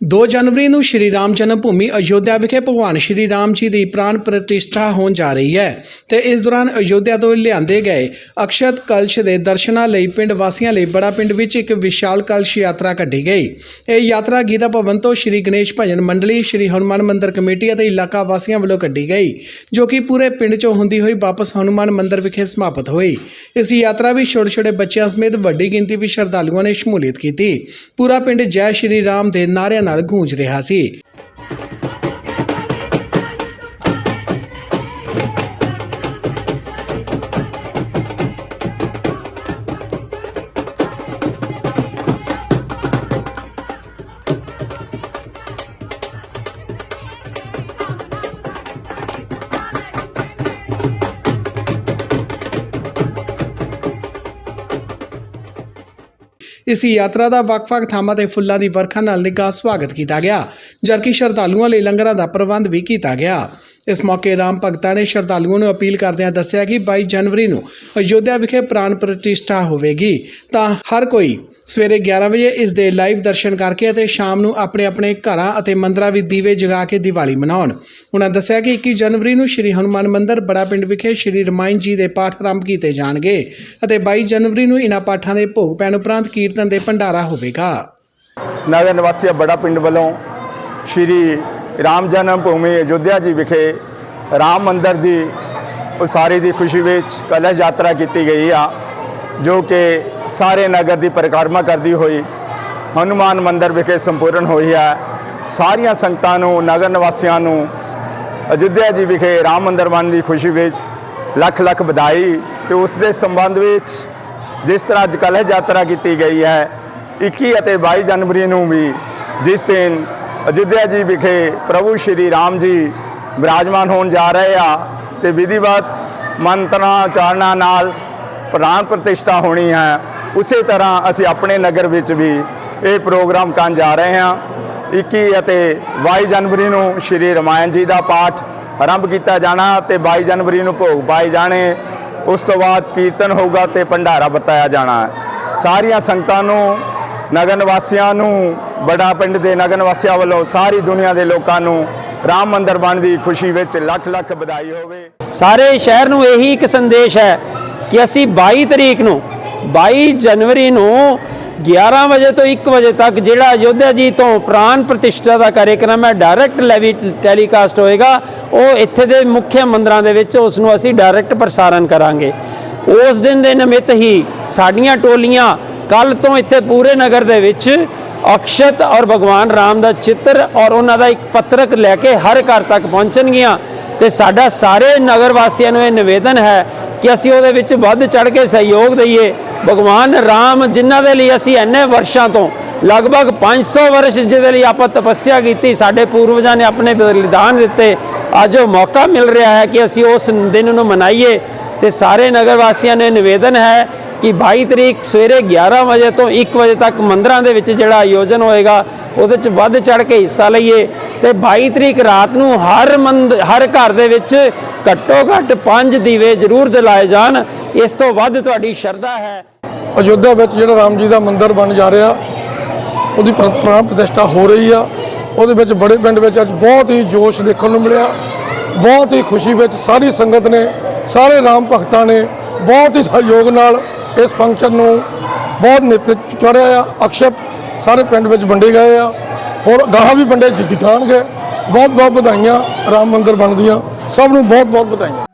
2 ਜਨਵਰੀ ਨੂੰ ਸ਼੍ਰੀ ਰਾਮ ਜਨਮ ਭੂਮੀ ਅਯੋਧਿਆ ਵਿਖੇ ਭਗਵਾਨ ਸ਼੍ਰੀ ਰਾਮ ਜੀ ਦੀ ਪ੍ਰਾਨ ਪ੍ਰਤਿਸ਼ਠਾ ਹੋਣ ਜਾ ਰਹੀ ਹੈ ਤੇ ਇਸ ਦੌਰਾਨ ਅਯੋਧਿਆ ਤੋਂ ਲਿਆਂਦੇ ਗਏ ਅਕਸ਼ਤ ਕਲਸ਼ ਦੇ ਦਰਸ਼ਨਾਂ ਲਈ ਪਿੰਡ ਵਾਸੀਆਂ ਲਈ ਬੜਾ ਪਿੰਡ ਵਿੱਚ ਇੱਕ ਵਿਸ਼ਾਲ ਕਲਸ਼ ਯਾਤਰਾ ਕੱਢੀ ਗਈ। ਇਹ ਯਾਤਰਾ ਗੀਤਾ ਭਵਨ ਤੋਂ ਸ਼੍ਰੀ ਗਣੇਸ਼ ਭਜਨ ਮੰਡਲੀ, ਸ਼੍ਰੀ ਹਨੂਮਾਨ ਮੰਦਿਰ ਕਮੇਟੀ ਅਤੇ ਇਲਾਕਾ ਵਾਸੀਆਂ ਵੱਲੋਂ ਕੱਢੀ ਗਈ, ਜੋ ਕਿ ਪੂਰੇ ਪਿੰਡ ਚੋਂ ਹੁੰਦੀ ਹੋਈ ਵਾਪਸ ਹਨੂਮਾਨ ਮੰਦਿਰ ਵਿਖੇ ਸਮਾਪਤ ਹੋਈ। ਇਸ ਯਾਤਰਾ ਵਿੱਚ ਛੋਟੇ ਛੋਟੇ ਬੱਚਿਆਂ ਸਮੇਤ ਵੱਡੀ ਗਿਣਤੀ ਵਿੱਚ ਸ਼ਰਧਾਲੂਆਂ ਨੇ ਸ਼ਮੂਲੀਅਤ ਕੀਤੀ। ਪੂਰਾ ਪਿੰਡ ਜੈ ਸ਼੍ਰੀ ਰਾਮ ਦੇ ਨਾਅਰਿਆਂ ਨਾਲ ਗੂੰਜ ਰਿਹਾ ਸੀ। ਇਸ ਯਾਤਰਾ ਦਾ ਵੱਖ-ਵੱਖ ਥਾਵਾਂ ਤੇ ਫੁੱਲਾਂ ਦੀ ਵਰਖਾ ਨਾਲ ਨਿੱਘਾ ਸਵਾਗਤ ਕੀਤਾ ਗਿਆ, ਜਦਕਿ ਸ਼ਰਧਾਲੂਆਂ ਲਈ ਲੰਗਰਾਂ ਦਾ ਪ੍ਰਬੰਧ ਵੀ ਕੀਤਾ ਗਿਆ। ਇਸ ਮੌਕੇ ਰਾਮ ਭਗਤਾਂ ਨੇ ਸ਼ਰਧਾਲੂਆਂ ਨੂੰ ਅਪੀਲ ਕਰਦਿਆਂ ਦੱਸਿਆ ਕਿ 22 ਜਨਵਰੀ ਨੂੰ ਅਯੋਧਿਆ ਵਿਖੇ ਪ੍ਰਾਣ ਪ੍ਰਤਿਸ਼ਠਾ ਹੋਵੇਗੀ। ਤਾਂ ਹਰ ਕੋਈ ਸਵੇਰੇ 11 ਵਜੇ ਇਸ ਦੇ ਲਾਈਵ ਦਰਸ਼ਨ ਕਰਕੇ ਅਤੇ ਸ਼ਾਮ ਨੂੰ ਆਪਣੇ ਆਪਣੇ ਘਰਾਂ ਅਤੇ ਮੰਦਰਾਂ ਵਿੱਚ ਦੀਵੇ ਜਗਾ ਕੇ ਦੀਵਾਲੀ ਮਨਾਉਣ। ਉਹਨਾਂ ਦੱਸਿਆ ਕਿ 21 ਜਨਵਰੀ ਨੂੰ ਸ਼੍ਰੀ ਹਨੂਮਾਨ ਮੰਦਿਰ ਬੜਾ ਪਿੰਡ ਵਿਖੇ ਸ਼੍ਰੀ ਰਮਾਇਣ ਜੀ ਦੇ ਪਾਠ ਆਰੰਭ ਕੀਤੇ ਜਾਣਗੇ ਅਤੇ 22 ਜਨਵਰੀ ਨੂੰ ਇਹਨਾਂ ਪਾਠਾਂ ਦੇ ਭੋਗ ਪੈਣ ਉਪਰੰਤ ਕੀਰਤਨ ਦੇ ਭੰਡਾਰਾ ਹੋਵੇਗਾ। ਨਗਰ ਨਿਵਾਸੀ ਬੜਾ ਪਿੰਡ ਵੱਲੋਂ ਸ਼੍ਰੀ ਰਾਮ ਜਨਮ ਭੂਮੀ ਅਯੁੱਧਿਆ ਜੀ ਵਿਖੇ ਰਾਮ ਮੰਦਿਰ ਦੀ ਉਸਾਰੀ ਦੀ ਖੁਸ਼ੀ ਵਿੱਚ ਕਲਸ਼ ਯਾਤਰਾ ਕੀਤੀ ਗਈ ਆ, ਜੋ ਕਿ ਸਾਰੇ ਨਗਰ ਦੀ ਪਰਿਕਰਮਾ ਕਰਦੀ ਹੋਈ ਹਨੂਮਾਨ ਮੰਦਿਰ ਵਿਖੇ ਸੰਪੂਰਨ ਹੋਈ ਹੈ। ਸਾਰੀਆਂ ਸੰਗਤਾਂ ਨੂੰ, ਨਗਰ ਨਿਵਾਸੀਆਂ ਨੂੰ ਅਯੁੱਧਿਆ ਜੀ ਵਿਖੇ ਰਾਮ ਮੰਦਰ ਬਣਨ ਦੀ ਖੁਸ਼ੀ ਵਿੱਚ ਲੱਖ ਲੱਖ ਵਧਾਈ ਤੇ ਉਸ ਦੇ ਸੰਬੰਧ ਵਿੱਚ ਜਿਸ ਤਰ੍ਹਾਂ ਅੱਜ ਕਲਸ਼ ਯਾਤਰਾ ਕੀਤੀ ਗਈ ਹੈ 21 ਅਤੇ 22 ਜਨਵਰੀ ਨੂੰ ਵੀ ਜਿਸ ਦਿਨ ਅਯੁੱਧਿਆ ਜੀ ਵਿਖੇ ਪ੍ਰਭੂ ਸ਼੍ਰੀ ਰਾਮ ਜੀ ਵਿਰਾਜਮਾਨ ਹੋਣ ਜਾ ਰਹੇ ਆ ਤੇ ਵਿਧੀਵਤ ਮੰਤਰਾਂ, ਚਾਰਨਾ ਨਾਲ ਪ੍ਰਾਨ ਪ੍ਰਤਿਸ਼ਠਾ ਹੋਣੀ ਹੈ, ਉਸੇ ਤਰ੍ਹਾਂ ਅਸੀਂ ਆਪਣੇ ਨਗਰ ਵਿੱਚ ਵੀ ਇਹ ਪ੍ਰੋਗਰਾਮ ਕਰਨ ਜਾ ਰਹੇ ਹਾਂ। 21 ਅਤੇ 22 ਜਨਵਰੀ ਨੂੰ ਸ਼੍ਰੀ ਰਮਾਇਣ ਜੀ ਦਾ ਪਾਠ ਆਰੰਭ ਕੀਤਾ ਜਾਣਾ ਤੇ 22 ਜਨਵਰੀ ਨੂੰ ਭੋਗ ਪਾਏ ਜਾਣੇ। ਉਸ ਤੋਂ ਬਾਅਦ ਕੀਰਤਨ ਹੋਊਗਾ ਤੇ ਭੰਡਾਰਾ ਵਰਤਾਇਆ ਜਾਣਾ। ਹੈ ਸਾਰੀਆਂ ਸੰਗਤਾਂ ਨੂੰ, ਨਗਰ ਨਿਵਾਸੀਆਂ ਨੂੰ, ਬੜਾ ਪਿੰਡ ਦੇ ਨਗਰ ਨਿਵਾਸੀਆਂ ਵੱਲੋਂ ਸਾਰੀ ਦੁਨੀਆ ਦੇ ਲੋਕਾਂ ਨੂੰ ਰਾਮ ਮੰਦਰ ਬਣਨ ਦੀ ਖੁਸ਼ੀ ਵਿੱਚ ਲੱਖ ਲੱਖ ਵਧਾਈ ਹੋਵੇ। ਸਾਰੇ ਸ਼ਹਿਰ ਨੂੰ ਇਹੀ ਇੱਕ ਸੰਦੇਸ਼ ਹੈ ਕਿ ਅਸੀਂ 22 ਤਰੀਕ ਨੂੰ 22 ਜਨਵਰੀ ਨੂੰ 11 ਵਜੇ ਤੋਂ 1 ਵਜੇ ਤੱਕ ਜਿਹੜਾ ਅਯੋਧਿਆ ਜੀ ਤੋਂ ਪ੍ਰਾਨ ਪ੍ਰਤਿਸ਼ਠਾ ਦਾ ਕਾਰਜਕ੍ਰਮ ਹੈ ਡਾਇਰੈਕਟ ਲੈਵੀ ਟੈਲੀਕਾਸਟ ਹੋਏਗਾ। ਉਹ ਇੱਥੇ ਦੇ ਮੁੱਖ ਮੰਦਰਾਂ ਦੇ ਵਿੱਚ ਉਸ ਨੂੰ ਅਸੀਂ ਡਾਇਰੈਕਟ ਪ੍ਰਸਾਰਣ ਕਰਾਂਗੇ। ਉਸ ਦਿਨ ਦੇ ਨਿਮਿਤ ਹੀ ਸਾਡੀਆਂ ਟੋਲੀਆਂ ਕੱਲ ਤੋਂ ਇੱਥੇ ਪੂਰੇ ਨਗਰ ਦੇ ਵਿੱਚ ਅਕਸ਼ਤ ਔਰ ਭਗਵਾਨ ਰਾਮ ਦਾ ਚਿੱਤਰ ਔਰ ਉਹਨਾਂ ਦਾ ਇੱਕ ਪੱਤਰਕ ਲੈ ਕੇ ਹਰ ਘਰ ਤੱਕ ਪਹੁੰਚਣਗੀਆਂ। ਤੇ ਸਾਡਾ ਸਾਰੇ ਨਗਰ ਵਾਸੀਆਂ ਨੂੰ ਇਹ ਨਿਵੇਦਨ ਹੈ ਕਿ ਅਸੀਂ ਉਹਦੇ ਵਿੱਚ ਵੱਧ ਚੜ ਕੇ ਸਹਿਯੋਗ ਦਈਏ। ਭਗਵਾਨ ਰਾਮ ਜਿਨ੍ਹਾਂ ਦੇ ਲਈ ਅਸੀਂ ਇੰਨੇ ਵਰਸ਼ਾਂ ਤੋਂ ਲਗਭਗ 500 ਵਰਸ਼ ਜਿਹਦੇ ਲਈ ਆਪਾਂ ਤਪੱਸਿਆ ਕੀਤੀ, ਸਾਡੇ ਪੂਰਵਜਾਂ ਨੇ ਆਪਣੇ ਬਲੀਦਾਨ ਦਿੱਤੇ। ਅੱਜ ਉਹ ਮੌਕਾ ਮਿਲ ਰਿਹਾ ਹੈ ਕਿ ਅਸੀਂ ਉਸ ਦਿਨ ਨੂੰ ਮਨਾਈਏ। ਤੇ ਸਾਰੇ ਨਗਰ ਵਾਸੀਆਂ ਨੇ ਨਿਵੇਦਨ ਹੈ ਕਿ 22 ਤਰੀਕ ਸਵੇਰੇ 11 ਵਜੇ ਤੋਂ 1 ਵਜੇ ਤੱਕ ਮੰਦਰਾਂ ਦੇ ਵਿੱਚ ਜਿਹੜਾ ਆਯੋਜਨ ਹੋਏਗਾ, ਉਹਦੇ ਚ ਵੱਧ ਚੜ ਕੇ ਹਿੱਸਾ ਲਈਏ। ਤੇ 22 ਤਰੀਕ ਰਾਤ ਨੂੰ ਹਰ ਮੰਦ ਹਰ ਘਰ ਦੇ ਵਿੱਚ ਘੱਟੋ ਘੱਟ 5 ਦੀਵੇ ਜ਼ਰੂਰ ਦਿਲਾਏ ਜਾਣ। ਇਸ ਤੋਂ ਵੱਧ ਤੁਹਾਡੀ ਸ਼ਰਧਾ ਹੈ। ਅਯੋਧਿਆ ਵਿੱਚ ਜਿਹੜਾ ਰਾਮ ਜੀ ਦਾ ਮੰਦਿਰ ਬਣ ਜਾ ਰਿਹਾ, ਉਹਦੀ ਪ੍ਰਾਣ ਪ੍ਰਤਿਸ਼ਠਾ ਹੋ ਰਹੀ ਆ। ਉਹਦੇ ਵਿੱਚ ਬੜੇ ਪਿੰਡ ਵਿੱਚ ਅੱਜ ਬਹੁਤ ਹੀ ਜੋਸ਼ ਦੇਖਣ ਨੂੰ ਮਿਲਿਆ। ਬਹੁਤ ਹੀ ਖੁਸ਼ੀ ਵਿੱਚ ਸਾਰੀ ਸੰਗਤ ਨੇ, ਸਾਰੇ ਰਾਮ ਭਗਤਾਂ ਨੇ ਬਹੁਤ ਹੀ ਸਹਿਯੋਗ ਨਾਲ ਇਸ ਫੰਕਸ਼ਨ ਨੂੰ ਬਹੁਤ ਨਿਪਟ ਚੜਿਆ ਆ। ਅਕਸ਼ਪ ਸਾਰੇ ਪਿੰਡ ਵਿੱਚ ਵੰਡੇ ਗਏ ਆ। ਹੋਰ ਗਾਹਾਂ ਵੀ ਵੰਡੇ ਜਿੱਤਾਣਗੇ। ਬਹੁਤ ਬਹੁਤ ਵਧਾਈਆਂ, ਰਾਮ ਮੰਦਿਰ ਬਣਦੀਆਂ। ਸਭ ਨੂੰ ਬਹੁਤ ਬਹੁਤ ਵਧਾਈਆਂ।